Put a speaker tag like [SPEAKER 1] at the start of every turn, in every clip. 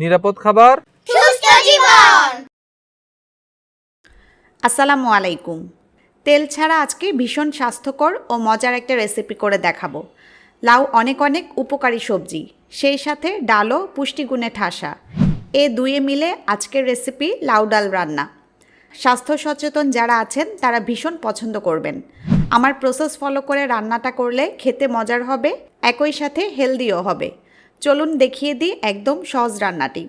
[SPEAKER 1] নিরাপদ খাবার।
[SPEAKER 2] আসসালামু আলাইকুম। তেল ছাড়া আজকে ভীষণ স্বাস্থ্যকর ও মজার একটা রেসিপি করে দেখাবো। লাউ অনেক অনেক উপকারী সবজি, সেই সাথে ডালও পুষ্টিগুণে ঠাসা। এ দুয়ে মিলে আজকের রেসিপি লাউ ডাল রান্না। স্বাস্থ্য সচেতন যারা আছেন, তারা ভীষণ পছন্দ করবেন। আমার প্রসেস ফলো করে রান্নাটা করলে খেতে মজার হবে, একই সাথে হেলদিও হবে। চলুন দেখিয়ে দিই একদম সহজ রান্নাটি।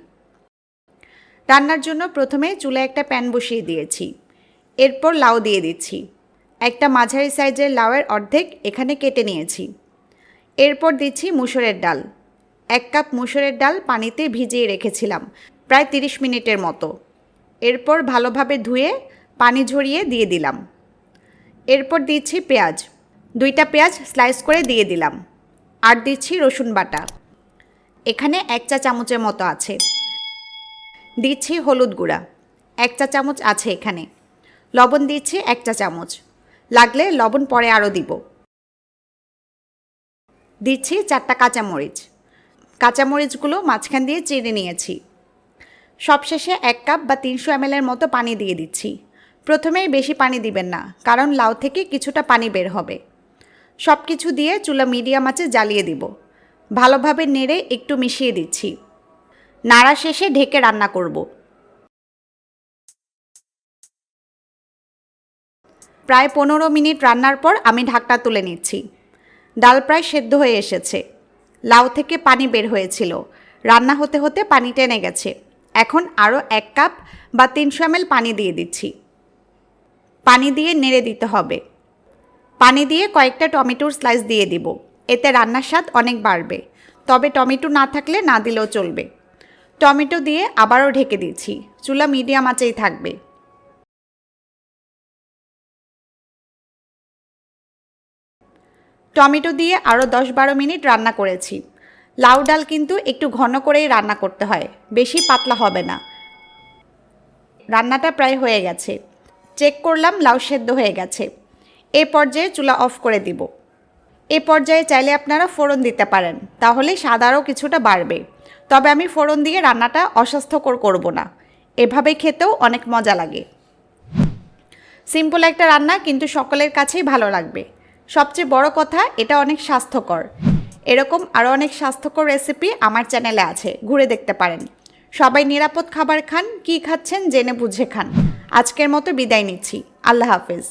[SPEAKER 2] রান্নার জন্য প্রথমে চুলে একটা প্যান বসিয়ে দিয়েছি। এরপর লাউ দিয়ে দিচ্ছি। একটা মাঝারি সাইজের লাউয়ের অর্ধেক এখানে কেটে নিয়েছি। এরপর দিচ্ছি মুসুরের ডাল। এক কাপ মুসুরের ডাল পানিতে ভিজিয়ে রেখেছিলাম, প্রায় তিরিশ মিনিটের মতো। এরপর ভালোভাবে ধুয়ে পানি ঝরিয়ে দিয়ে দিলাম। এরপর দিচ্ছি পেঁয়াজ। দুইটা পেঁয়াজ স্লাইস করে দিয়ে দিলাম। আর দিচ্ছি রসুন বাটা। এখানে এক চা চামচের মতো আছে। দিচ্ছি হলুদ গুঁড়া। এক চা চামচ আছে এখানে। লবণ দিচ্ছি এক চা চামচ। লাগলে লবণ পরে আরও দিব। দিচ্ছি চারটা কাঁচামরিচ। কাঁচামরিচগুলো মাঝখান দিয়ে চিড়ে নিয়েছি। সবশেষে এক কাপ বা তিনশো এমএলের মতো পানি দিয়ে দিচ্ছি। প্রথমেই বেশি পানি দিবেন না, কারণ লাউ থেকে কিছুটা পানি বের হবে। সব কিছু দিয়ে চুলা মিডিয়াম আঁচে জ্বালিয়ে দিব। ভালোভাবে নেড়ে একটু মিশিয়ে দিচ্ছি। নাড়া শেষে ঢেকে রান্না করব। প্রায় পনেরো মিনিট রান্নার পর আমি ঢাকটা তুলে নিচ্ছি। ডাল প্রায় সেদ্ধ হয়ে এসেছে। লাউ থেকে পানি বের হয়েছিল। রান্না হতে হতে পানি টেনে গেছে। এখন আরও এক কাপ বা তিনশো এমএল পানি দিয়ে দিচ্ছি। পানি দিয়ে নেড়ে দিতে হবে। পানি দিয়ে কয়েকটা টমেটোর স্লাইস দিয়ে দিব। এতে রান্নার স্বাদ অনেক বাড়বে। তবে টমেটো না থাকলে না দিলেও চলবে। টমেটো দিয়ে আবারও ঢেকে দিচ্ছি। চুলা মিডিয়াম আঁচেই থাকবে। টমেটো দিয়ে আরও দশ বারো মিনিট রান্না করেছি। লাউ ডাল কিন্তু একটু ঘন করেই রান্না করতে হয়। বেশি পাতলা হবে না। রান্নাটা প্রায় হয়ে গেছে। চেক করলাম লাউ সেদ্ধ হয়ে গেছে। এ পর্যায়ে চুলা অফ করে দিব। এ পর্যায়ে চাইলে আপনারা ফোড়ন দিতে পারেন, তাহলে স্বাদ আরও কিছুটা বাড়বে। তবে আমি ফোড়ন দিয়ে রান্নাটা অস্বাস্থ্যকর করব না। এভাবে খেতেও অনেক মজা লাগে। সিম্পল একটা রান্না কিন্তু সকলের কাছেই ভালো লাগবে। সবচেয়ে বড় কথা, এটা অনেক স্বাস্থ্যকর। এরকম আরও অনেক স্বাস্থ্যকর রেসিপি আমার চ্যানেলে আছে, ঘুরে দেখতে পারেন। সবাই নিরাপদ খাবার খান, কি খাচ্ছেন জেনে বুঝে খান। আজকের মতো বিদায় নিচ্ছি। আল্লাহ হাফেজ।